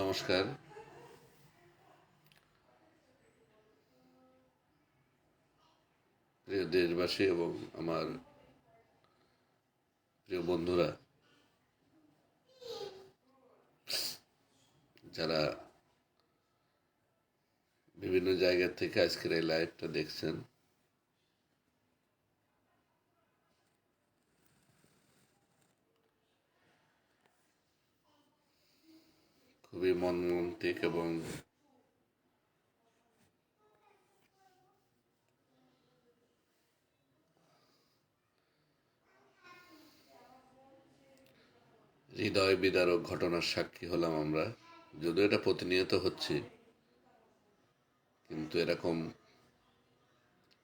নমস্কার। প্রিয় দেশবাসী এবং আমার প্রিয় বন্ধুরা, যারা বিভিন্ন জায়গা থেকে আজকের এই লাইভটা দেখছেন খুবই মর্মান্তিক এবং হৃদয় বিদারক ঘটনার সাক্ষী হলাম আমরা। যদিও এটা প্রতিনিয়ত হচ্ছে, কিন্তু এরকম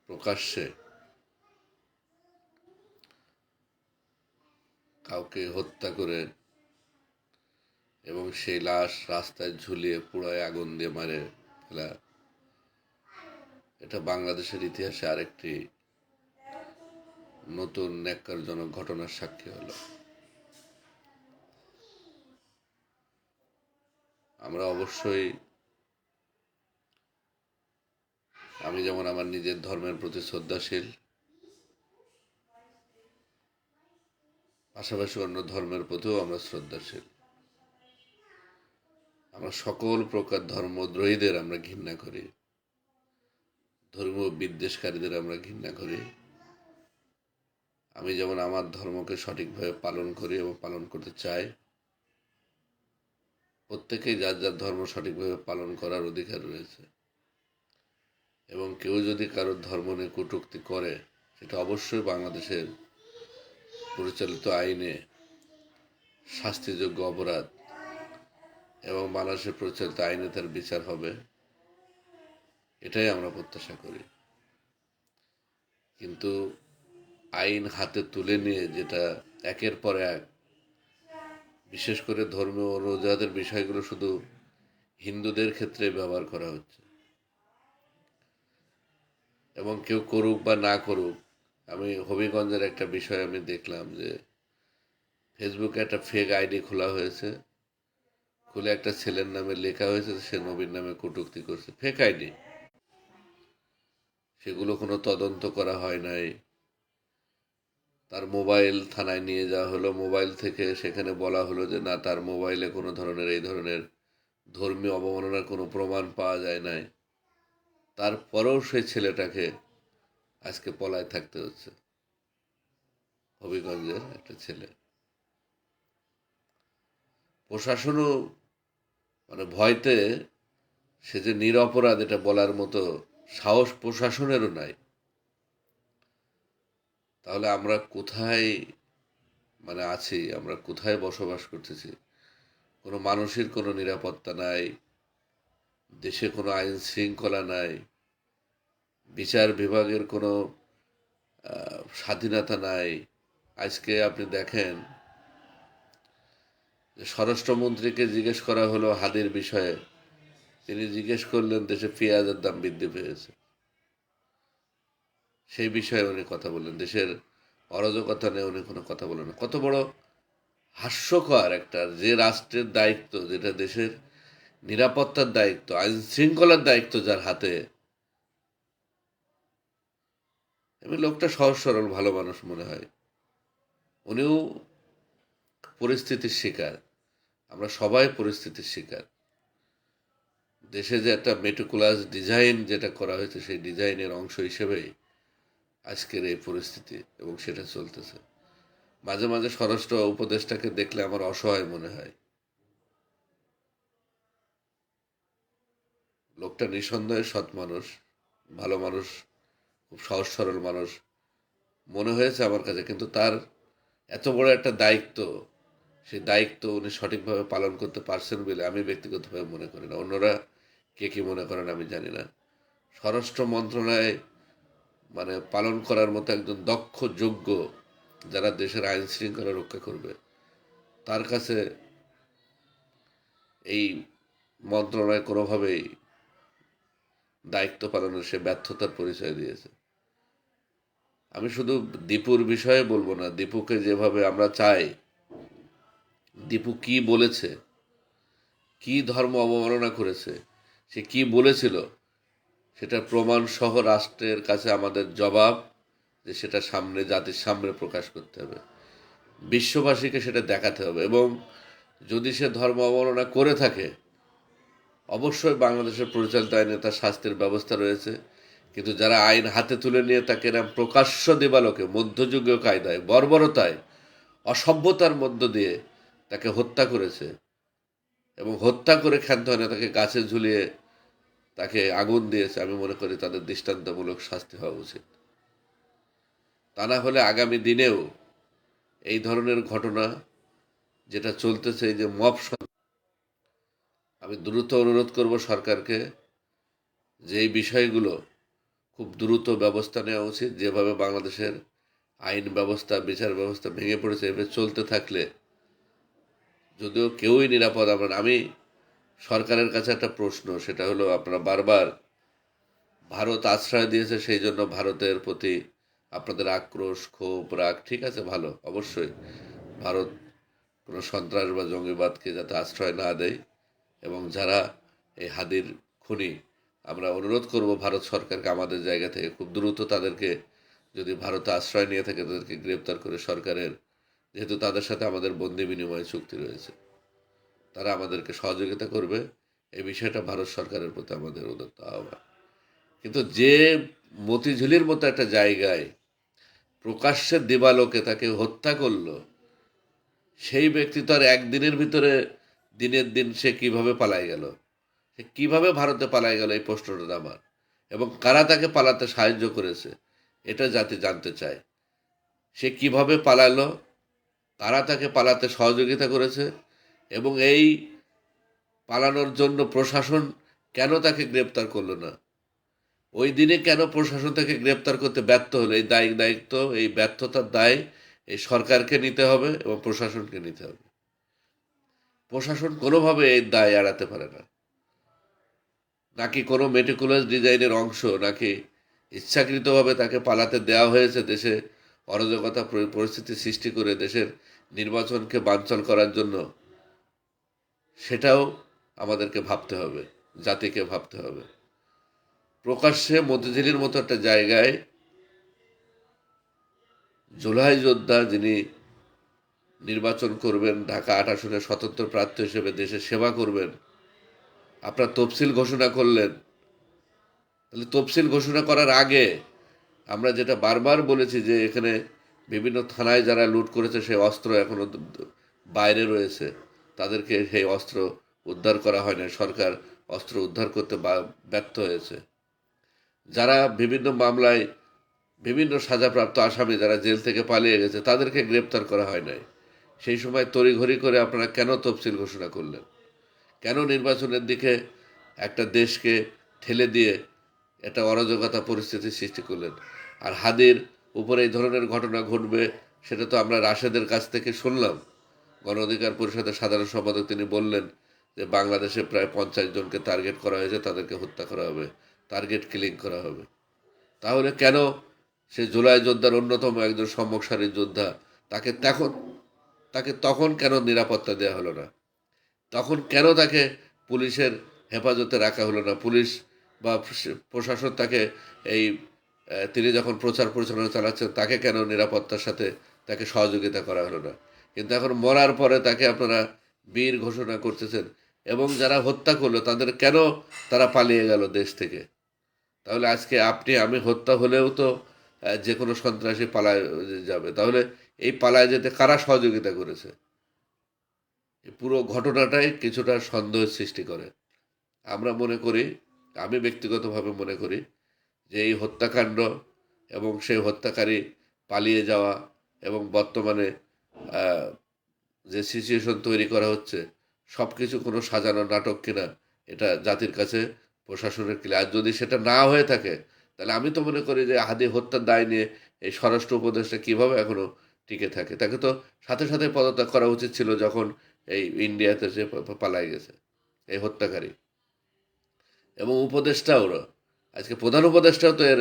প্রকাশ্যে কাউকে হত্যা করে এবং সেই লাশ রাস্তায় ঝুলিয়ে পুড়ায় আগুন দিয়ে মারে ফেলা। এটা বাংলাদেশের ইতিহাসে আরেকটি নতুন ন্যাক্কারজনক ঘটনার সাক্ষী হলো। আমরা অবশ্যই আমি যেমন আমার নিজের ধর্মের প্রতি শ্রদ্ধাশীল, পাশাপাশি অন্য ধর্মের প্রতিও আমরা শ্রদ্ধাশীল। আমরা সকল প্রকার ধর্মদ্রোহীদের আমরা ঘৃণা করি। ধর্ম বিদ্বেষকারীদের আমরা ঘৃণা করি। আমি যেমন আমার ধর্মকে সঠিকভাবে পালন করি এবং পালন করতে চাই, প্রত্যেকেই যার যার ধর্ম সঠিকভাবে পালন করার অধিকার রয়েছে। এবং কেউ যদি কারোর ধর্ম নিয়ে কটূক্তি করে, সেটা অবশ্যই বাংলাদেশের পরিচালিত আইনে শাস্তিযোগ্য অপরাধ এবং বাংলাদেশের প্রচলিত আইনে তার বিচার হবে। এটাই আমরা প্রত্যাশা করি। কিন্তু আইন হাতে তুলে নিয়ে যেটা একের পর এক, বিশেষ করে ধর্মীয় অনুযাদের বিষয়গুলো শুধু হিন্দুদের ক্ষেত্রে ব্যবহার করা হচ্ছে। এবং কেউ করুক বা না করুক, আমি হবিগঞ্জের একটা বিষয় আমি দেখলাম যে ফেসবুকে একটা ফেক আইডি খোলা হয়েছে। খুলে একটা ছেলের নামে লেখা হয়েছে, সে নবীর নামে কটুক্তি করছে। ফেক আইডি সেগুলো কোনো তদন্ত করা হয় নাই। তার মোবাইল থানায় নিয়ে যাওয়া হলো। মোবাইল থেকে সেখানে বলা হলো যে, না, তার মোবাইলে কোনো ধরনের, এই ধরনের ধর্মীয় অবমাননার কোনো প্রমাণ পাওয়া যায় নাই। তারপরেও সেই ছেলেটাকে আজকে পলায় থাকতে হচ্ছে। হবিগঞ্জের একটা ছেলে। প্রশাসনও মানে ভয়তে সে যে নিরপরাধ এটা বলার মতো সাহস প্রশাসনেরও নাই। তাহলে আমরা কোথায় মানে আছি? আমরা কোথায় বসবাস করতেছি? কোনো মানুষের কোনো নিরাপত্তা নাই, দেশে কোনো আইন শৃঙ্খলা নাই, বিচার বিভাগের কোনো স্বাধীনতা নাই। আজকে আপনি দেখেন স্বরাষ্ট্রমন্ত্রীকে জিজ্ঞেস করা হলো হাদির বিষয়ে। তিনি জিজ্ঞেস করলেন, দেশে পেঁয়াজের দাম বৃদ্ধি পেয়েছে। সেই বিষয়ে উনি কথা বললেন। দেশের অরাজকতা নিয়ে উনি কোনো কথা বলেন কত বড় হাস্যকর একটা, যে রাষ্ট্রের দায়িত্ব, যেটা দেশের নিরাপত্তার দায়িত্ব, আইন শৃঙ্খলার দায়িত্ব যার হাতে, এমনি লোকটা সহজ সরল, ভালো মানুষ মনে হয়। উনিও পরিস্থিতির শিকার। আমরা সবাই পরিস্থিতির শিকার। দেশে যে একটা মেটিকুলাস ডিজাইন যেটা করা হয়েছে, সেই ডিজাইনের অংশ হিসেবেই আজকের এই পরিস্থিতি এবং সেটা চলতেছে। মাঝে মাঝে স্বরাষ্ট্র উপদেশটাকে দেখলে আমার অসহায় মনে হয়। লোকটা নিঃসন্দেহে সৎ মানুষ, ভালো মানুষ, খুব সহজ সরল মানুষ। মনে হয়েছে আমার কাছে, কিন্তু তার এত বড় একটা দায়িত্ব সেই দায়িত্ব উনি সঠিকভাবে পালন করতে পারছেন বলে আমি ব্যক্তিগতভাবে মনে করি না। অন্যরা কে কী মনে করেন আমি জানি না। স্বরাষ্ট্র মন্ত্রণালয় মানে পালন করার মতো একজন দক্ষ, যোগ্য যারা দেশের আইন শৃঙ্খলা রক্ষা করবে, তার কাছে এই মন্ত্রণালয় কোনোভাবেই দায়িত্ব পালনের সে ব্যর্থতার পরিচয় দিয়েছে। আমি শুধু দীপুর বিষয়ে বলব না, দীপুকে যেভাবে আমরা চাই দীপু কি বলেছে? কি ধর্ম অবমাননা করেছে? সে কি বলেছিল? সেটার প্রমাণ সহ রাষ্ট্রের কাছে আমাদের জবাব যে সেটা সামনে, জাতির সামনে প্রকাশ করতে হবে। বিশ্ববাসীকে সেটা দেখাতে হবে এবং যদি সে ধর্ম অবমাননা করে থাকে, অবশ্যই বাংলাদেশের পরিচালিত আইনে তার শাস্তির ব্যবস্থা রয়েছে। কিন্তু যারা আইন হাতে তুলে নিয়ে তাকে এরম প্রকাশ্য দেবালোকে, মধ্যযুগীয় কায়দায়, বর্বরতায়, অসভ্যতার মধ্য দিয়ে তাকে হত্যা করেছে এবং হত্যা করে ক্ষান্ত হয় না তাকে গাছে ঝুলিয়ে তাকে আগুন দিয়েছে, আমি মনে করি তাদের দৃষ্টান্তমূলক শাস্তি হওয়া উচিত। তা না হলে আগামী দিনেও এই ধরনের ঘটনা যেটা চলতেছে, এই যে মব আমি দ্রুত অনুরোধ করব সরকারকে যে এই বিষয়গুলো খুব দ্রুত ব্যবস্থা নেওয়া উচিত। যেভাবে বাংলাদেশের আইন ব্যবস্থা, বিচার ব্যবস্থা ভেঙে পড়েছে, এভাবে চলতে থাকলে যদিও কেউই নিরাপদ, আমরা আমি সরকারের কাছে একটা প্রশ্ন, সেটা হলো আপনারা বারবার ভারত আশ্রয় দিয়েছে, সেই জন্য ভারতের প্রতি আপনাদের আক্রোশ, ক্ষোভ, রাগ, ঠিক আছে? ভালো, অবশ্যই। ভারত কোনো সন্ত্রাস বা জঙ্গিবাদকে যাতে আশ্রয় না দেয়, এবং যারা এই হাদির খুনি, আমরা অনুরোধ করব ভারত সরকারকে আমাদের জায়গা থেকে খুব দ্রুত তাদেরকে যদি ভারতে আশ্রয় নিয়ে থাকে, তাদেরকে গ্রেপ্তার করে সরকারের যেহেতু তাদের সাথে আমাদের বন্দি বিনিময় চুক্তি রয়েছে। তারা আমাদেরকে সহযোগিতা করবে। এই বিষয়টা ভারত সরকারের প্রতি আমাদের উদত্ত আহ্বান। কিন্তু যে মতিঝুলির মতো একটা জায়গায় প্রকাশ্যে দিবালোকে তাকে হত্যা করল, সেই ব্যক্তি তো আর একদিনের ভিতরে দিনের দিন সে কীভাবে পালায় গেল? সে কীভাবে ভারতে পালায় গেল এই প্রশ্নটা আমার। এবং কারা তাকে পালাতে সাহায্য করেছে, এটা জাতি জানতে চায়। সে কীভাবে পালালো? কারা তাকে পালাতে সহযোগিতা করেছে এবং এই পালানোর জন্য প্রশাসন কেন তাকে গ্রেপ্তার করল না? ওই দিনে কেন প্রশাসন তাকে গ্রেপ্তার করতে ব্যর্থ হলো? এই দায়িক দায়িত্ব, এই ব্যর্থতার দায় এই সরকারকে নিতে হবে এবং প্রশাসনকে নিতে হবে। প্রশাসন কোনোভাবে এই দায় এড়াতে পারে না। নাকি কোনো মেটিকুলাস ডিজাইনের অংশ, নাকি ইচ্ছাকৃতভাবে তাকে পালাতে দেওয়া হয়েছে দেশে অরাজকতা পরি- পরিস্থিতি সৃষ্টি করে দেশের নির্বাচনকে বানচাল করার জন্য সেটাও আমাদেরকে ভাবতে হবে, জাতিকে ভাবতে হবে। প্রকাশ্যে মতিঝিলির মতো একটা জায়গায় জুলাই যোদ্ধা যিনি নির্বাচন করবেন, ঢাকা আট আসনের স্বতন্ত্র প্রার্থী হিসেবে দেশের সেবা করবেন, আপনার তফসিল ঘোষণা করলেন, তাহলে তফসিল ঘোষণা করার আগে আমরা যেটা বারবার বলেছি যে এখানে বিভিন্ন থানায় যারা লুট করেছে সেই অস্ত্র এখনও দ- দ- বাইরে রয়েছে, তাদেরকে সেই অস্ত্র উদ্ধার করা হয় না সরকার অস্ত্র উদ্ধার করতে ব্যর্থ হয়েছে। যারা বিভিন্ন মামলায় বিভিন্ন সাজাপ্রাপ্ত আসামি যারা জেল থেকে পালিয়ে গেছে, তাদেরকে গ্রেপ্তার করা হয় নাই। সেই সময় তড়িঘড়ি করে আপনারা কেন তফসিল ঘোষণা করলেন? কেন নির্বাচনের দিকে একটা দেশকে ঠেলে দিয়ে একটা অরাজকতা পরিস্থিতি সৃষ্টি করলেন। আর হাদির উপরে এই ধরনের ঘটনা ঘটবে, সেটা তো আমরা রাশেদের কাছ থেকে শুনলাম। গণ অধিকার পরিষদের সাধারণ সম্পাদক তিনি বললেন যে, বাংলাদেশে প্রায় পঞ্চাশ জনকে টার্গেট করা হয়েছে, তাদেরকে হত্যা করা হবে, টার্গেট কিলিং করা হবে। তাহলে কেন সে জুলাই যোদ্ধার অন্যতম একজন সম্মুখ সারির যোদ্ধা, তাকে তখন তাকে তখন কেন নিরাপত্তা দেওয়া হলো না? তখন কেন তাকে পুলিশের হেফাজতে রাখা হলো না? পুলিশ বা প্রশাসন তাকে এই তিনি যখন প্রচার পরিচালনা চালাচ্ছেন, তাকে কেন নিরাপত্তার সাথে তাকে সহযোগিতা করা হলো না? কিন্তু এখন মরার পরে তাকে আপনারা বীর ঘোষণা করতেছেন এবং যারা হত্যা করল, তাদের কেন তারা পালিয়ে গেল দেশ থেকে? তাহলে আজকে আপনি, আমি হত্যা হলেও তো যে কোনো সন্ত্রাসী পালায় যাবে। তাহলে এই পালায় যেতে কারা সহযোগিতা করেছে? পুরো ঘটনাটাই কিছুটা সন্দেহের সৃষ্টি করে। আমরা মনে করি আমি ব্যক্তিগতভাবে মনে করি যে এই হত্যাকাণ্ড এবং সেই হত্যাকারী পালিয়ে যাওয়া এবং বর্তমানে যে সিচুয়েশন তৈরি করা হচ্ছে সব কিছু কোনো সাজানো নাটক কিনা, এটা জাতির কাছে প্রশাসনের ক্লিয়ার আর যদি সেটা না হয়ে থাকে, তাহলে আমি তো মনে করি যে হাদি হত্যার দায় নিয়ে এই স্বরাষ্ট্র উপদেশটা কীভাবে এখনও টিকে থাকে? তাকে তো সাথে সাথে পদত্যাগ করা উচিত ছিল যখন এই ইন্ডিয়াতে সে পা- পা- গেছে, এই হত্যাকারী। এবং উপদেষ্টাও আজকে প্রধান উপদেষ্টাও তো এর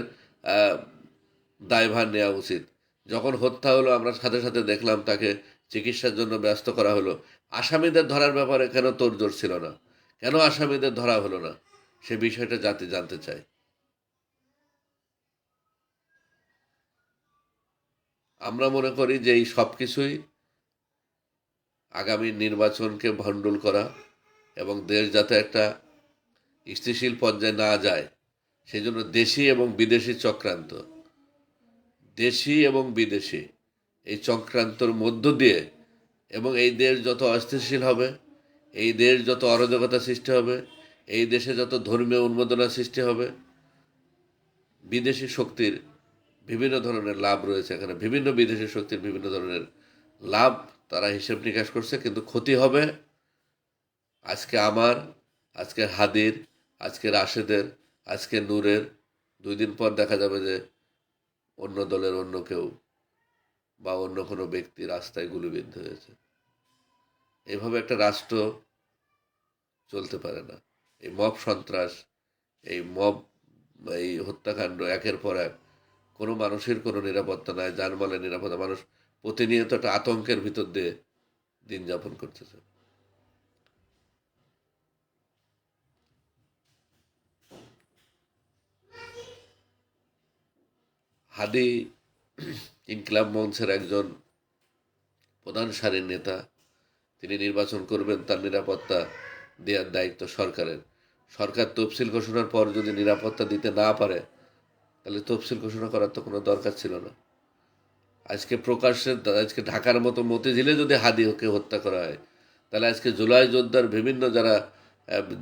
দায়ভার নেওয়া উচিত। যখন হত্যা হলো, আমরা সাথে সাথে দেখলাম তাকে চিকিৎসার জন্য ব্যস্ত করা হলো। আসামিদের ধরার ব্যাপারে কেন তোড়জোড় ছিল না? কেন আসামিদের ধরা হলো না? সে বিষয়টা জাতি, জানতে চায়। আমরা মনে করি যে এই সব কিছুই আগামী নির্বাচনকে ভণ্ডুল করা এবং দেশ যাতে একটা স্থিতিশীল পর্যায়ে না যায় সেই জন্য দেশি এবং বিদেশি চক্রান্ত। দেশি এবং বিদেশি, এই চক্রান্তর মধ্য দিয়ে এবং এই দেশ যত অস্থিতিশীল হবে, এই দেশ যত অরাজকতা সৃষ্টি হবে, এই দেশে যত ধর্মীয় উন্মাদনা সৃষ্টি হবে, বিদেশি শক্তির বিভিন্ন ধরনের লাভ রয়েছে এখানে। বিভিন্ন বিদেশি শক্তির বিভিন্ন ধরনের লাভ তারা হিসেব নিকাশ করছে, কিন্তু ক্ষতি হবে আজকে আমার আজকে হাদির আজকে রাশেদের, আজকে নূরের, দুই দিন পর দেখা যাবে যে অন্য দলের অন্য কেউ বা অন্য কোনো ব্যক্তি রাস্তায় গুলিবিদ্ধ হয়েছে। এইভাবে একটা রাষ্ট্র চলতে পারে না। এই মব সন্ত্রাস, এই মব, এই হত্যাকাণ্ড একের পর এক। কোনো মানুষের কোনো নিরাপত্তা নাই যানবাহনের নিরাপত্তা। মানুষ প্রতিনিয়ত একটা আতঙ্কের ভিতর দিয়ে দিন যাপন করতেছে। হাদি ইনকিলাব মঞ্চের একজন প্রধান সারির নেতা, তিনি নির্বাচন করবেন, তার নিরাপত্তা দেওয়ার দায়িত্ব সরকারের। সরকার তফসিল ঘোষণার পর যদি নিরাপত্তা দিতে না পারে, তাহলে তফসিল ঘোষণা করার তো কোনো দরকার ছিল না। আজকে প্রকাশ্যে, আজকে ঢাকার মতো মতিঝিলে যদি হাদিকে হত্যা করা হয়, তাহলে আজকে জুলাই যোদ্ধার বিভিন্ন যারা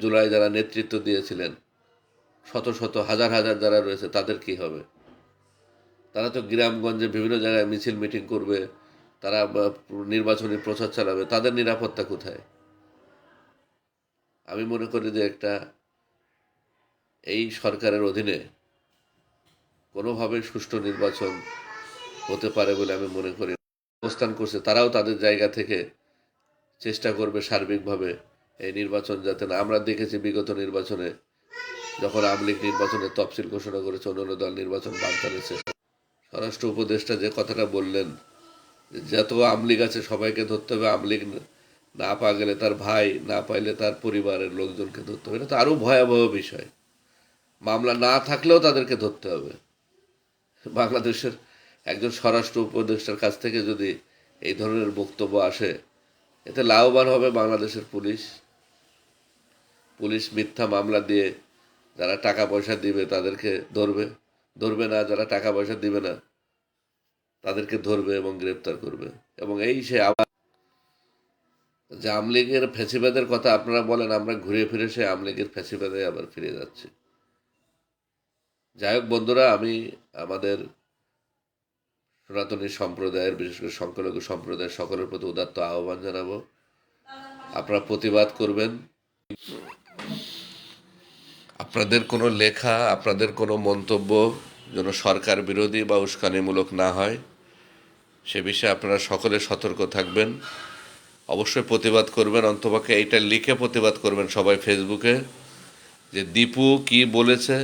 জুলাই যারা নেতৃত্ব দিয়েছিলেন, শত শত, হাজার হাজার যারা রয়েছে, তাদের কি হবে? তারা তো গ্রামগঞ্জে বিভিন্ন জায়গায় মিছিল মিটিং করবে, তারা নির্বাচনী প্রচার চালাবে, তাদের নিরাপত্তা কোথায়? আমি মনে করি যে একটা, এই সরকারের অধীনে কোনোভাবে সুষ্ঠু নির্বাচন হতে পারে বলে আমি মনে করি। অবস্থান করছে, তারাও তাদের জায়গা থেকে চেষ্টা করবে সার্বিকভাবে এই নির্বাচন যাতে না, আমরা দেখেছি বিগত নির্বাচনে যখন আওয়ামী লীগ নির্বাচনে তফসিল ঘোষণা করেছে, অন্যান্য দল নির্বাচন বানচালের চেষ্টা স্বরাষ্ট্র উপদেষ্টা যে কথাটা বললেন যত আওয়ামী লীগ আছে সবাইকে ধরতে হবে আওয়ামী লীগ না পাওয়া গেলে তার ভাই, না পাইলে তার পরিবারের লোকজনকে ধরতে হবে। এটা তো আরও ভয়াবহ বিষয়। মামলা না থাকলেও তাদেরকে ধরতে হবে। বাংলাদেশের একজন স্বরাষ্ট্র উপদেষ্টার কাছ থেকে যদি এই ধরনের বক্তব্য আসে, এতে লাভবান হবে বাংলাদেশের পুলিশ। পুলিশ মিথ্যা মামলা দিয়ে যারা টাকা পয়সা দিবে তাদেরকে ধরবে। ধরবে না, যারা টাকা পয়সা দিবে না, তাদেরকে ধরবে এবং গ্রেপ্তার করবে। এবং এই সে আবার যে আমলিগের ফেসিবাদের কথা আপনারা বলেন, আমরা ঘুরে ফিরে সে আমলিগের ফেসিবাদে আবার ফিরে যাচ্ছি। যাই হোক বন্ধুরা, আমি আমাদের সনাতনী সম্প্রদায়ের, বিশেষ করে সংখ্যালঘু সম্প্রদায়ের সকলের প্রতি উদাত্ত আহ্বান জানাব। আপনারা প্রতিবাদ করবেন। আপনাদের কোনো লেখা, আপনাদের কোনো মন্তব্য যেন সরকার বিরোধী বা উস্কানিমূলক না হয়, সে বিষয়ে আপনারা সকলে সতর্ক থাকবেন। অবশ্যই প্রতিবাদ করবেন, অন্তপক্ষে এইটা লিখে প্রতিবাদ করবেন সবাই ফেসবুকে যে দীপু কি বলেছে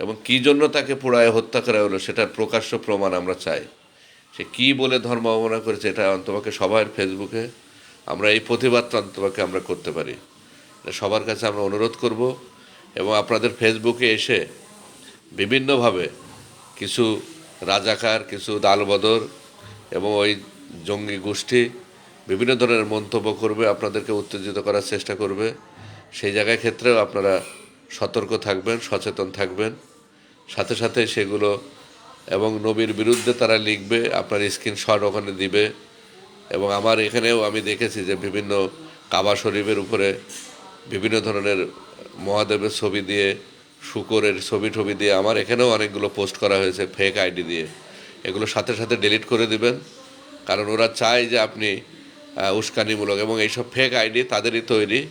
এবং কী জন্য তাকে পোড়ায় হত্যা করা হলো সেটার প্রকাশ্য প্রমাণ আমরা চাই। সে কী বলে ধর্ম অবমাননা করেছে এটা অন্তপক্ষে সবার ফেসবুকে আমরা এই প্রতিবাদটা অন্তপক্ষে আমরা করতে পারি। সবার কাছে আমরা অনুরোধ করব। এবং আপনাদের ফেসবুকে এসে বিভিন্নভাবে কিছু রাজাকার, কিছু দালবদর এবং ওই জঙ্গি গোষ্ঠী বিভিন্ন ধরনের মন্তব্য করবে, আপনাদেরকে উত্তেজিত করার চেষ্টা করবে। সেই জায়গায় ক্ষেত্রেও আপনারা সতর্ক থাকবেন, সচেতন থাকবেন। সাথে সাথে সেগুলো এবং নবীর বিরুদ্ধে তারা লিখবে, আপনার স্ক্রিনশট ওখানে দিবে। এবং আমার এখানেও আমি দেখেছি যে বিভিন্ন কাবা শরীফের উপরে বিভিন্ন ধরনের মহাদেবের ছবি দিয়ে, শুকরের ছবি টবি দিয়ে, আমার এখানেও অনেকগুলো পোস্ট করা হয়েছে ফেক আইডি দিয়ে। এগুলো সাথে সাথে ডিলিট করে দিবেন। কারণ ওরা চায় যে আপনি উস্কানিমূলক এবং এইসব ফেক আইডি তাদেরই তৈরি।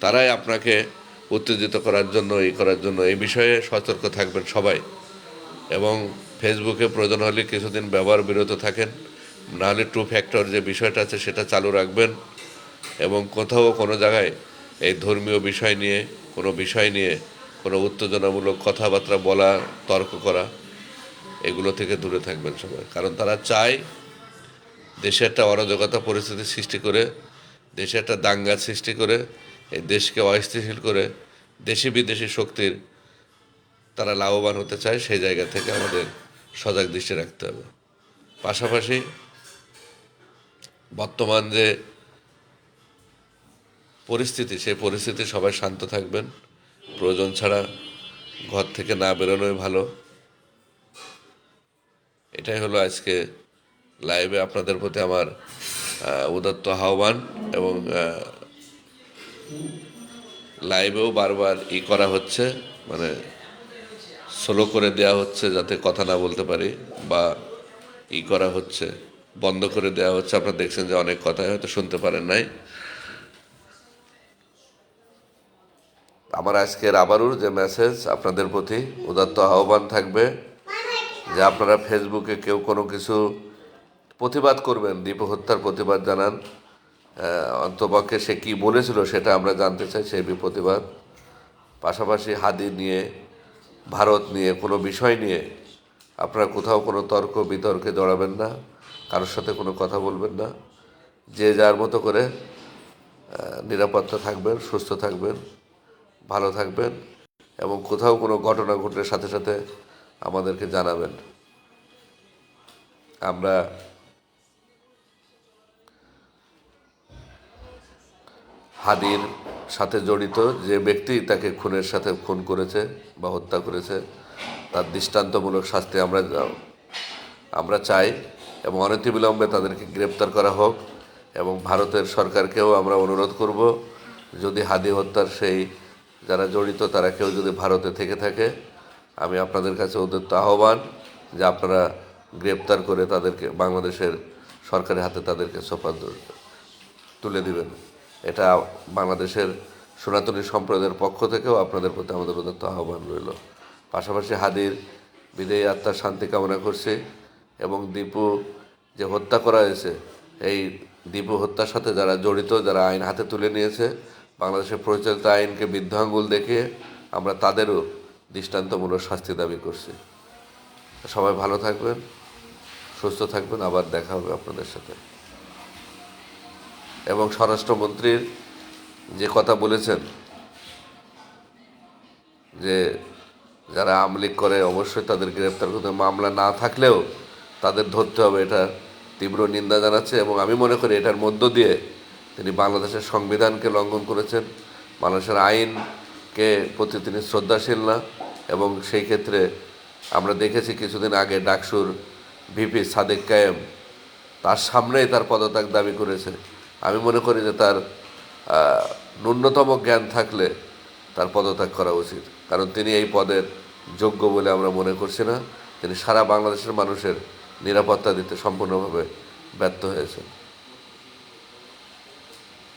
তারাই আপনাকে উত্তেজিত করার জন্য এই করার জন্য। এই বিষয়ে সতর্ক থাকবেন সবাই। এবং ফেসবুকে প্রয়োজন হলে কিছুদিন ব্যবহার বিরত থাকেন। নাহলে টু ফ্যাক্টর যে বিষয়টা আছে, সেটা চালু রাখবেন। এবং কোথাও কোনো জায়গায় এই ধর্মীয় বিষয় নিয়ে, কোনো বিষয় নিয়ে, কোনো উত্তেজনামূলক কথাবার্তা বলা, তর্ক করা, এগুলো থেকে দূরে থাকবেন সবাই। কারণ তারা চায় দেশে একটা অরাজকতা পরিস্থিতি সৃষ্টি করে, দেশে একটা দাঙ্গা সৃষ্টি করে, এই দেশকে অস্থিতিশীল করে, দেশি বিদেশি শক্তির তারা লাভবান হতে চায়, সেই জায়গা থেকে আমাদের সজাগ দৃষ্টি রাখতে হবে। পাশাপাশি বর্তমান যে পরিস্থিতি, সেই পরিস্থিতি সবাই শান্ত থাকবেন। প্রয়োজন ছাড়া ঘর থেকে না বেরোনোই ভালো। এটাই হলো আজকে লাইভে আপনাদের প্রতি আমার উদাত্ত আহ্বান এবং লাইভেও বারবার ই করা হচ্ছে মানে স্লো করে দেওয়া হচ্ছে যাতে কথা না বলতে পারি বা ই করা হচ্ছে, বন্ধ করে দেওয়া হচ্ছে। আপনারা দেখছেন যে অনেক কথাই হয়তো শুনতে পারেন নাই। আমার আজকের আবারও যে মেসেজ আপনাদের প্রতি উদাত্ত আহ্বান থাকবে যে আপনারা ফেসবুকে কেউ কোনো কিছু প্রতিবাদ করবেন, দীপ হত্যার প্রতিবাদ জানান। অন্তপক্ষে সে কি বলেছিল সেটা আমরা জানতে চাই, সেই প্রতিবাদ। পাশাপাশি হাদি নিয়ে, ভারত নিয়ে, কোনো বিষয় নিয়ে আপনারা কোথাও কোনো তর্ক বিতর্কে জড়াবেন না, কারোর সাথে কোনো কথা বলবেন না। যে যার মতো করে নিরাপত্তা থাকবেন, সুস্থ থাকবেন। ভালো থাকবেন এবং কোথাও কোনো ঘটনা ঘটলে সাথে সাথে আমাদেরকে জানাবেন। আমরা হাদির সাথে জড়িত, যে ব্যক্তি তাকে খুনের সাথে খুন করেছে বা হত্যা করেছে, তার দৃষ্টান্তমূলক শাস্তি আমরা আমরা চাই এবং অনতিবিলম্বে তাদেরকে গ্রেপ্তার করা হোক এবং ভারতের সরকারকেও আমরা অনুরোধ করব, যদি হাদি হত্যার সেই যারা জড়িত, তারা কেউ যদি ভারতে থেকে থাকে, আমি আপনাদের কাছে উদ্যত্ত আহ্বান যে আপনারা গ্রেপ্তার করে তাদেরকে, বাংলাদেশের সরকারের হাতে তাদেরকে সোপান তুলে দিবেন। এটা বাংলাদেশের সনাতনী সম্প্রদায়ের পক্ষ থেকেও আপনাদের প্রতি আমাদের প্রদত্ত আহ্বান রইল। পাশাপাশি হাদির বিদেয়ী আত্মার শান্তি কামনা করছি এবং দীপু যে হত্যা করা হয়েছে, এই দীপু হত্যার সাথে যারা জড়িত, যারা আইন হাতে তুলে নিয়েছে বাংলাদেশের প্রচলিত আইনকে বৃদ্ধাঙ্গুল দেখে আমরা তাদেরও দৃষ্টান্তমূলক শাস্তি দাবি করছি। সবাই ভালো থাকবেন, সুস্থ থাকবেন, আবার দেখা হবে আপনাদের সাথে। এবং স্বরাষ্ট্রমন্ত্রীর যে কথা বলেছেন, যে যারা আমলিক করে অবশ্যই তাদের গ্রেপ্তার করতে মামলা না থাকলেও তাদের ধরতে হবে, এটা তীব্র নিন্দা জানাচ্ছে এবং আমি মনে করি এটার মধ্য দিয়ে তিনি বাংলাদেশের সংবিধানকে লঙ্ঘন করেছেন। বাংলাদেশের আইনকে প্রতি তিনি শ্রদ্ধাশীল না এবং সেই ক্ষেত্রে আমরা দেখেছি কিছুদিন আগে ডাকসুর ভিপি সাদেক কায়েম তার সামনেই তার পদত্যাগ দাবি করেছে। আমি মনে করি যে তার ন্যূনতম জ্ঞান থাকলে তার পদত্যাগ করা উচিত। কারণ তিনি এই পদের যোগ্য বলে আমরা মনে করছি না। তিনি সারা বাংলাদেশের মানুষের নিরাপত্তা দিতে সম্পূর্ণভাবে ব্যর্থ হয়েছেন।